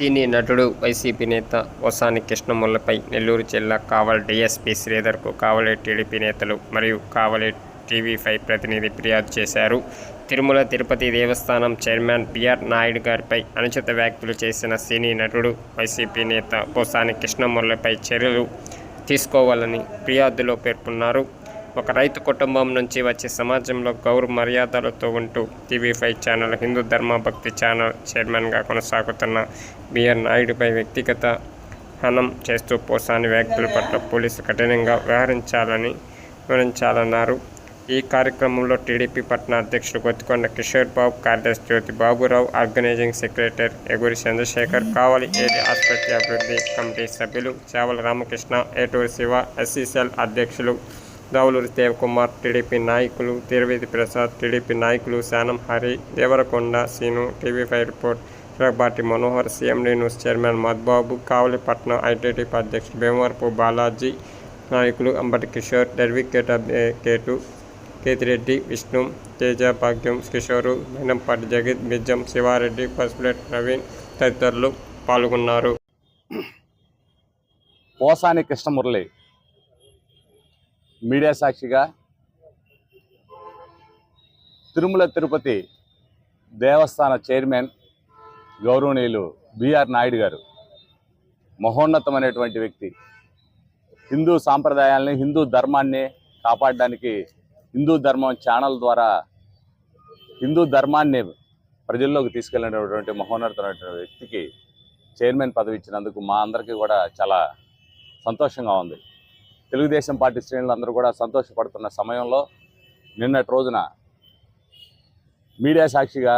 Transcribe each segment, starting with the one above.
సినీ నటుడు వైసీపీ నేత ఓసాని కృష్ణముల్లపై నెల్లూరు జిల్లా కావల్ డీఎస్పీ శ్రీధర్కు కావలి టీడీపీ నేతలు మరియు కావలి టీవీ ఫైవ్ ప్రతినిధి ఫిర్యాదు చేశారు. తిరుమల తిరుపతి దేవస్థానం చైర్మన్ బిఆర్ నాయుడు గారిపై అనుచిత వ్యాఖ్యలు చేసిన సినీ నటుడు వైసీపీ నేత ఓసాని కృష్ణముల్లపై చర్యలు తీసుకోవాలని ఫిర్యాదులో పేర్కొన్నారు. ఒక రైతు కుటుంబం నుంచి వచ్చే సమాజంలో గౌరవ మర్యాదలతో ఉంటూ టీవీ ఫైవ్ ఛానల్ హిందూ ధర్మ భక్తి ఛానల్ చైర్మన్గా కొనసాగుతున్న బిఆర్ నాయుడుపై వ్యక్తిగత హనం చేస్తూ పోసాని వ్యాఖ్యల పట్ల పోలీసు కఠినంగా వ్యవహరించాలని వివరించాలన్నారు ఈ కార్యక్రమంలో టీడీపీ పట్టణ అధ్యక్షుడు గొత్తికొండ కిషోర్ బాబు కార్యదర్శి Jyothi Baburao organizing secretary Eguri Chandrasekhar Kavali area ఆసుపత్రి అభివృద్ధి కమిటీ సభ్యులు చావల రామకృష్ణ ఏటూరు శివ ఎస్సీసీఎల్ అధ్యక్షులు దావులూరి దేవకుమార్ టీడీపీ నాయకులు తిరువేది ప్రసాద్ టీడీపీ నాయకులు Shanam Hari Devarakonda Seenu TV five report Chirabati Manohar CMD news chairman Madhubabu Kavalipatnam ITDP అధ్యక్షుడు భీమవరపు బాలాజీ నాయకులు అంబటి కిషోర్ డెర్వికేట్ కేటు కేతిరెడ్డి విష్ణు తేజ భాగ్యం కిషోరు మైనంపాటి జగత్ బిజ్జం శివారెడ్డి పసుపులెట్ ప్రవీణ్ తదితరులు పాల్గొన్నారు. పోసాని కృష్ణమురళి మీడియా సాక్షిగా తిరుమల తిరుపతి దేవస్థాన చైర్మన్ గౌరవనీయులు బిఆర్ నాయుడు గారు మహోన్నతమైనటువంటి వ్యక్తి. హిందూ సాంప్రదాయాలని హిందూ ధర్మాన్ని కాపాడడానికి హిందూ ధర్మం ఛానల్ ద్వారా హిందూ ధర్మాన్ని ప్రజల్లోకి తీసుకెళ్ళినటువంటి మహోన్నతమైనటువంటి వ్యక్తికి చైర్మన్ పదవి ఇచ్చినందుకు మా అందరికీ కూడా చాలా సంతోషంగా ఉంది. తెలుగుదేశం పార్టీ శ్రేణులు అందరూ కూడా సంతోషపడుతున్న సమయంలో నిన్నటి రోజున మీడియా సాక్షిగా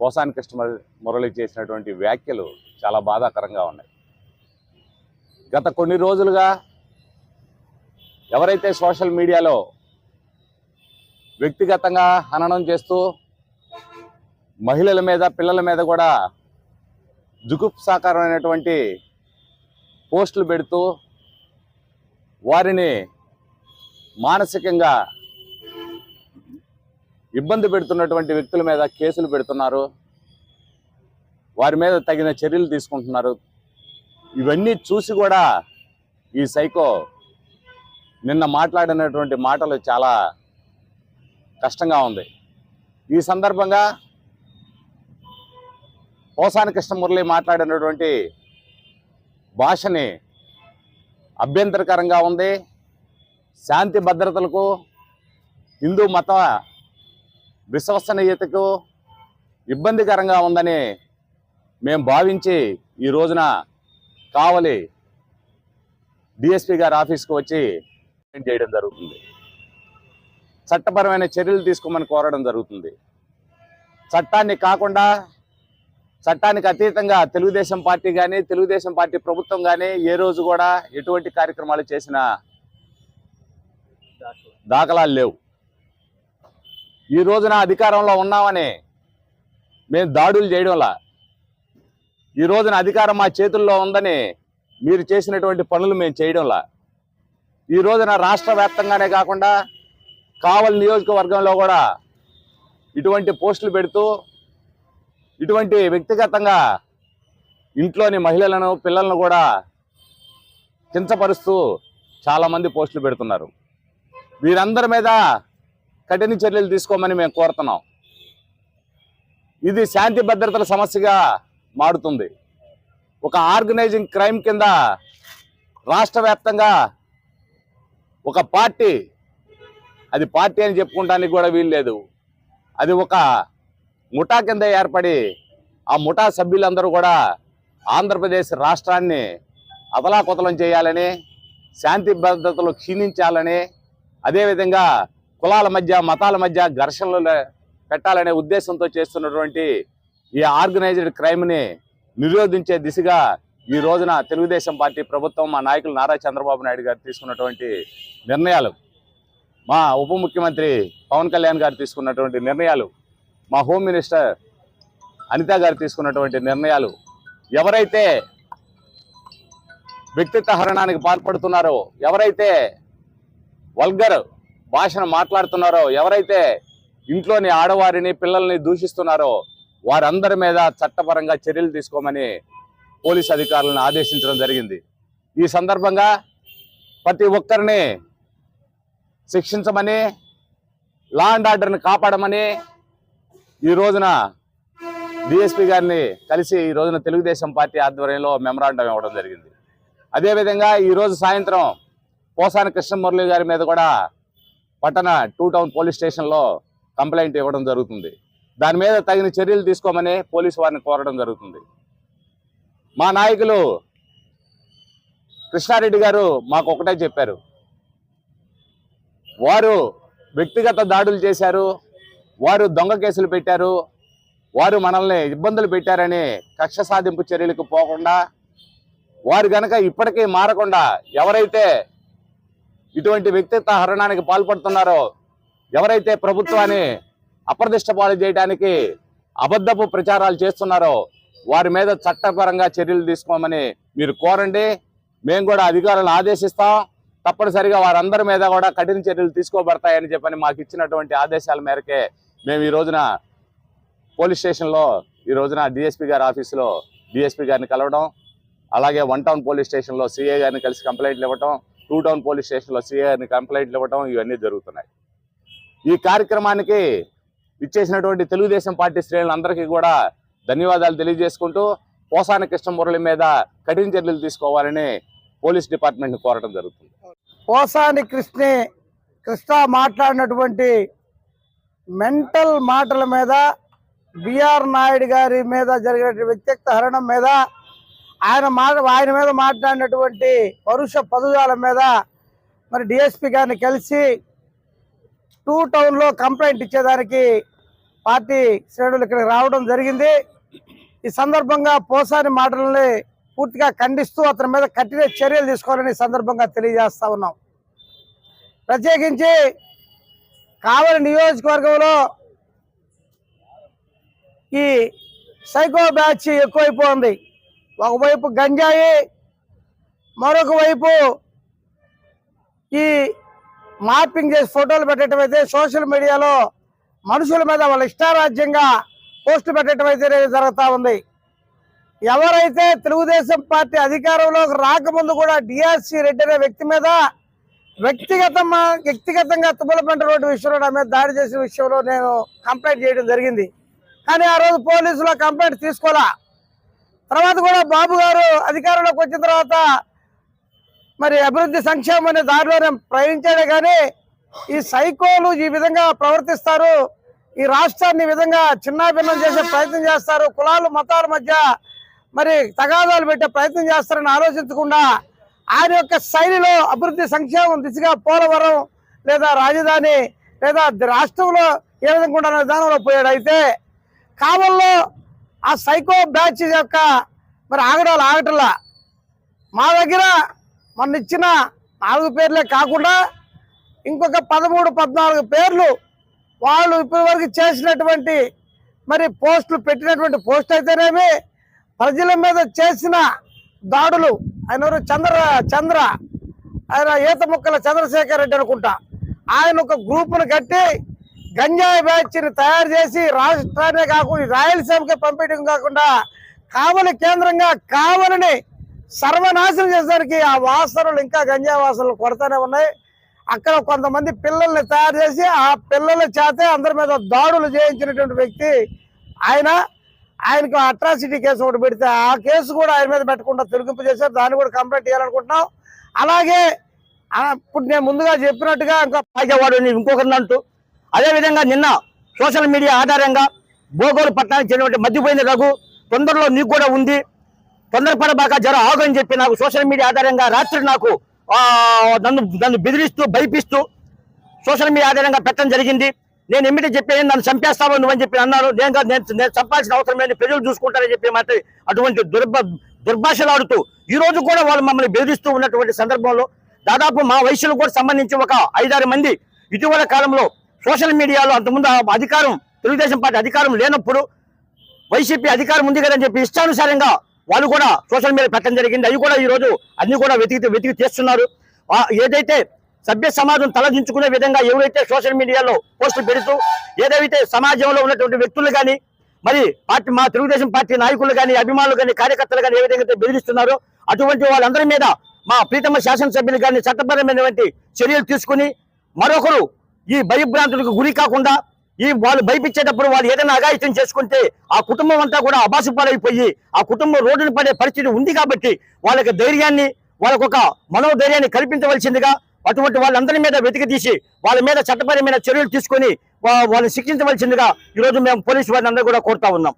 పోసాని కృష్ణ మురళి చేసినటువంటి వ్యాఖ్యలు చాలా బాధాకరంగా ఉన్నాయి. గత కొన్ని రోజులుగా ఎవరైతే సోషల్ మీడియాలో వ్యక్తిగతంగా హననం చేస్తూ మహిళల మీద పిల్లల మీద కూడా జుగుప్సాకరమైనటువంటి పోస్టులు పెడుతూ వారిని మానసికంగా ఇబ్బంది పెడుతున్నటువంటి వ్యక్తుల మీద కేసులు పెడుతున్నారు. వారి మీద తగిన చర్యలు తీసుకుంటున్నారు. ఇవన్నీ చూసి కూడా ఈ సైకో నిన్న మాట్లాడినటువంటి మాటలు చాలా కష్టంగా ఉంది. ఈ సందర్భంగా పోసాని కృష్ణమురళి మాట్లాడినటువంటి భాషని అభ్యంతరకరంగా ఉంది. శాంతి భద్రతలకు హిందూ మత విశ్వసనీయతకు ఇబ్బందికరంగా ఉందని మేము భావించి ఈ రోజున కావలి డిఎస్పి గారి ఆఫీస్కి వచ్చి చేయడం జరుగుతుంది. చట్టపరమైన చర్యలు తీసుకోమని కోరడం జరుగుతుంది. చట్టాన్ని కాకుండా చట్టానికి అతీతంగా తెలుగుదేశం పార్టీ కానీ తెలుగుదేశం పార్టీ ప్రభుత్వం కానీ ఏ రోజు కూడా ఎటువంటి కార్యక్రమాలు చేసిన దాఖలాలు లేవు. ఈ రోజున అధికారంలో ఉన్నామని మేము దాడులు చేయడంలా ఈ రోజున అధికారం మా చేతుల్లో ఉందని మీరు చేసినటువంటి పనులు మేము చేయడంలా ఈ రోజున రాష్ట్ర వ్యాప్తంగానే కాకుండా కావలి నియోజకవర్గంలో కూడా ఇటువంటి పోస్టులు పెడుతూ ఇటువంటి వ్యక్తిగతంగా ఇంట్లోని మహిళలను పిల్లలను కూడా కించపరుస్తూ చాలామంది పోస్టులు పెడుతున్నారు. వీరందరి మీద కఠిన చర్యలు తీసుకోమని మేము కోరుతున్నాం. ఇది శాంతి భద్రతల సమస్యగా మారుతుంది. ఒక ఆర్గనైజింగ్ క్రైమ్ కింద రాష్ట్ర వ్యాప్తంగా ఒక పార్టీ అది పార్టీ అని చెప్పుకోవడానికి కూడా వీలు లేదు. అది ఒక ముఠా కింద ఏర్పడి ఆ ముఠా సభ్యులందరూ కూడా ఆంధ్రప్రదేశ్ రాష్ట్రాన్ని అతలాకుతలం చేయాలని శాంతి భద్రతలు క్షీణించాలని అదేవిధంగా కులాల మధ్య మతాల మధ్య ఘర్షణలు పెట్టాలనే ఉద్దేశంతో చేస్తున్నటువంటి ఈ ఆర్గనైజ్డ్ క్రైమ్ని నిరోధించే దిశగా ఈ రోజున తెలుగుదేశం పార్టీ ప్రభుత్వం మా నాయకులు నారా చంద్రబాబు నాయుడు గారు తీసుకున్నటువంటి నిర్ణయాలు. మా ఉప ముఖ్యమంత్రి పవన్ కళ్యాణ్ గారు తీసుకున్నటువంటి నిర్ణయాలు మా హోమ్ మినిస్టర్ అనిత గారు తీసుకున్నటువంటి నిర్ణయాలు ఎవరైతే వ్యక్తిత్వ హరణానికి పాల్పడుతున్నారో ఎవరైతే వల్గర్ భాషను మాట్లాడుతున్నారో ఎవరైతే ఇంట్లోని ఆడవారిని పిల్లల్ని దూషిస్తున్నారో వారందరి మీద చట్టపరంగా చర్యలు తీసుకోమని పోలీస్ అధికారులను ఆదేశించడం జరిగింది. ఈ సందర్భంగా ప్రతి ఒక్కరిని శిక్షించమని లా అండ్ ఆర్డర్ని కాపాడమని ఈ రోజున డిఎస్పి గారిని కలిసి ఈ రోజున తెలుగుదేశం పార్టీ ఆధ్వర్యంలో మెమరాండం ఇవ్వడం జరిగింది. అదేవిధంగా ఈరోజు సాయంత్రం పోసాని కృష్ణమురళి గారి మీద కూడా పట్టణ టూ టౌన్ పోలీస్ స్టేషన్లో కంప్లైంట్ ఇవ్వడం జరుగుతుంది. దాని మీద తగిన చర్యలు తీసుకోమని పోలీసు వారిని కోరడం జరుగుతుంది. మా నాయకులు కృష్ణారెడ్డి గారు మాకు ఒకటే చెప్పారు. వారు వ్యక్తిగత దాడులు చేశారు వారు దొంగ కేసులు పెట్టారు వారు మనల్ని ఇబ్బందులు పెట్టారని కక్ష సాధింపు చర్యలకు పోకుండా వారు గనక ఇప్పటికీ మారకుండా ఎవరైతే ఇటువంటి వ్యక్తిత్వ హరణానికి పాల్పడుతున్నారో ఎవరైతే ప్రభుత్వాన్ని అప్రదిష్ట పాలు చేయడానికి అబద్ధపు ప్రచారాలు చేస్తున్నారో వారి మీద చట్టపరంగా చర్యలు తీసుకోమని మీరు కోరండి. మేము కూడా అధికారులను ఆదేశిస్తాం. తప్పనిసరిగా వారందరి మీద కూడా కఠిన చర్యలు తీసుకోబడతాయని చెప్పని మాకు ఇచ్చినటువంటి ఆదేశాల మేరకే మేము ఈ రోజున పోలీస్ స్టేషన్లో ఈ రోజున డిఎస్పీ గారి ఆఫీసులో డిఎస్పీ గారిని కలవడం అలాగే వన్ టౌన్ పోలీస్ స్టేషన్లో సీఏ గారిని కలిసి కంప్లైంట్లు ఇవ్వటం టూ టౌన్ పోలీస్ స్టేషన్లో సిఐ గారిని కంప్లైంట్లు ఇవ్వటం ఇవన్నీ జరుగుతున్నాయి. ఈ కార్యక్రమానికి ఇచ్చేసినటువంటి తెలుగుదేశం పార్టీ శ్రేణులందరికీ కూడా ధన్యవాదాలు తెలియజేసుకుంటూ పోసాని కృష్ణమురళి మీద కఠిన చర్యలు తీసుకోవాలని పోలీస్ డిపార్ట్మెంట్ని కోరడం జరుగుతుంది. పోసాని కృష్ణే కృష్ణ మాట్లాడినటువంటి మెంటల్ మాటల మీద బిఆర్ నాయుడు గారి మీద జరిగిన వ్యక్తిత్వ హరణం మీద ఆయన మాట ఆయన మీద మాట్లాడినటువంటి పరుష పదుజాల మీద మరి డిఎస్పి గారిని కలిసి టూ టౌన్లో కంప్లైంట్ ఇచ్చేదానికి పార్టీ శ్రేణులు ఇక్కడికి రావడం జరిగింది. ఈ సందర్భంగా పోసాని మాటలని పూర్తిగా ఖండిస్తూ అతని మీద కఠిన చర్యలు తీసుకోవాలని సందర్భంగా తెలియజేస్తా ఉన్నాం. ప్రత్యేకించి కావలి నియోజకవర్గంలో ఈ సైకో బ్యాచ్ ఎక్కువైపోయింది. ఒకవైపు గంజాయి మరొక వైపు ఈ మార్పింగ్ చేసి ఫోటోలు పెట్టడం అయితే సోషల్ మీడియాలో మనుషుల మీద వాళ్ళ ఇష్టారాజ్యంగా పోస్టులు పెట్టడం అయితే జరుగుతూ ఉంది. ఎవరైతే తెలుగుదేశం పార్టీ అధికారంలోకి రాకముందు కూడా డిఆర్సి రెడ్డి అనే వ్యక్తి మీద వ్యక్తిగతంగా వ్యక్తిగతంగా తుమ్మలపెంట రోడ్డు విషయంలో నా మీద దాడి చేసిన విషయంలో నేను కంప్లైంట్ చేయడం జరిగింది. కానీ ఆ రోజు పోలీసులు కంప్లైంట్ తీసుకోవాలా తర్వాత కూడా బాబు గారు అధికారంలోకి వచ్చిన తర్వాత మరి అభివృద్ధి సంక్షేమం అనే దారిలో ప్రయాణించాడే కానీ ఈ సైకోలు ఈ విధంగా ప్రవర్తిస్తారు. ఈ రాష్ట్రాన్ని విధంగా చిన్నాభిన్నం చేసే ప్రయత్నం చేస్తారు. కులాలు మతాల మధ్య మరి తగాదాలు పెట్టే ప్రయత్నం చేస్తారని ఆలోచించకుండా ఆయన యొక్క శైలిలో అభివృద్ధి సంక్షేమం దిశగా పోలవరం లేదా రాజధాని లేదా రాష్ట్రంలో ఏ విధంగా ఉండాలనే విధానంలో పోయాడు. అయితే కావల్లో ఆ సైకో బ్యాచ్ యొక్క మరి ఆగడాలు ఆగటలా. మా దగ్గర మొన్న ఇచ్చిన నాలుగు పేర్లే కాకుండా ఇంకొక పదమూడు పద్నాలుగు పేర్లు వాళ్ళు ఇప్పటి వరకు చేసినటువంటి మరి పోస్టులు పెట్టినటువంటి పోస్ట్ అయితేనేమి ప్రజల మీద చేసిన దాడులు. ఆయన చంద్ర చంద్ర. ఆయన ఈత ముక్కల చంద్రశేఖర్ రెడ్డి అనుకుంటా. ఆయన ఒక గ్రూపును కట్టి గంజాయి బ్యాచ్ని తయారు చేసి రాష్ట్రాన్ని కాకుండా ఈ రాయలసీమకి పంపించడం కాకుండా కావలి కేంద్రంగా కావలిని సర్వనాశనం చేసేసరికి ఆ వాసనలు ఇంకా గంజా వాసనలు కొడతానే ఉన్నాయి. అక్కడ కొంతమంది పిల్లల్ని తయారు చేసి ఆ పిల్లల చేతే అందరి మీద దాడులు చేయించినటువంటి వ్యక్తి ఆయన. ఆయనకు అట్రాసిటీ కేసు ఒకటి పెడితే ఆ కేసు కూడా ఆయన మీద పెట్టకుండా తొలగింపు చేశారు. దాన్ని కూడా కంప్లైంట్ చేయాలనుకుంటున్నాం అలాగే ఇప్పుడు నేను ముందుగా చెప్పినట్టుగా ఇంకా తాగేవాడు ఇంకొకరిని అంటూ. అదేవిధంగా నిన్న సోషల్ మీడియా ఆధారంగా బోగోలు పట్టణానికి చెందినటువంటి మధ్యపోయిన రఘు తొందరలో నీకు కూడా ఉంది. తొందరపడబాక జర ఆగు అని చెప్పి నాకు సోషల్ మీడియా ఆధారంగా రాత్రి నాకు నన్ను నన్ను బెదిరిస్తూ భయపిస్తూ సోషల్ మీడియా ఆధారంగా పెట్టడం జరిగింది. నేను ఎమ్మిటి చెప్పి నన్ను చంపేస్తావు నువ్వు అని చెప్పి అన్నారు. నేను కాదు, నేను నేను చంపాల్సిన అవసరం లేని ప్రజలు చూసుకుంటారని చెప్పి మాట అటువంటి దుర్భ దుర్భాషలు ఆడుతూ ఈ రోజు కూడా వాళ్ళు మమ్మల్ని బెదిరిస్తూ ఉన్నటువంటి సందర్భంలో దాదాపు మా వయసులో కూడా సంబంధించి ఒక ఐదారు మంది ఇటీవల కాలంలో సోషల్ మీడియాలో అంతకుముందు అధికారం తెలుగుదేశం పార్టీ అధికారం లేనప్పుడు వైసీపీ అధికారం ఉంది కదని చెప్పి ఇష్టానుసారంగా వాళ్ళు కూడా సోషల్ మీడియా పెట్టడం జరిగింది. అవి కూడా ఈ రోజు అన్ని కూడా వెతికి వెతికి చేస్తున్నారు ఏదైతే సభ్య సమాజం తలదించుకునే విధంగా ఎవరైతే సోషల్ మీడియాలో పోస్టులు పెడుతూ ఏదైతే సమాజంలో ఉన్నటువంటి వ్యక్తులు కానీ మరి పార్టీ మా తెలుగుదేశం పార్టీ నాయకులు కానీ అభిమానులు కానీ కార్యకర్తలు కానీ ఏ విధంగా బెదిరిస్తున్నారో అటువంటి వాళ్ళందరి మీద మా ప్రీతమ శాసనసభ్యులు కానీ చట్టపరమైనటువంటి చర్యలు తీసుకుని మరొకరు ఈ భయభ్రాంతులకు గురి కాకుండా ఈ వాళ్ళు భయపించేటప్పుడు వాళ్ళు ఏదైనా అఘాయిత్యం చేసుకుంటే ఆ కుటుంబం అంతా కూడా అబాసు పాలైపోయి ఆ కుటుంబం రోడ్డున పడే పరిస్థితి ఉంది కాబట్టి వాళ్ళకి ధైర్యాన్ని వాళ్ళకొక మనోధైర్యాన్ని కల్పించవలసిందిగా అటువంటి వాళ్ళందరి మీద వెతికి తీసి వాళ్ళ మీద చట్టపరమైన చర్యలు తీసుకొని వాళ్ళని శిక్షించవలసిందిగా ఈరోజు మేము పోలీసు వారిని అందరూ కూడా కోరుతా ఉన్నాం.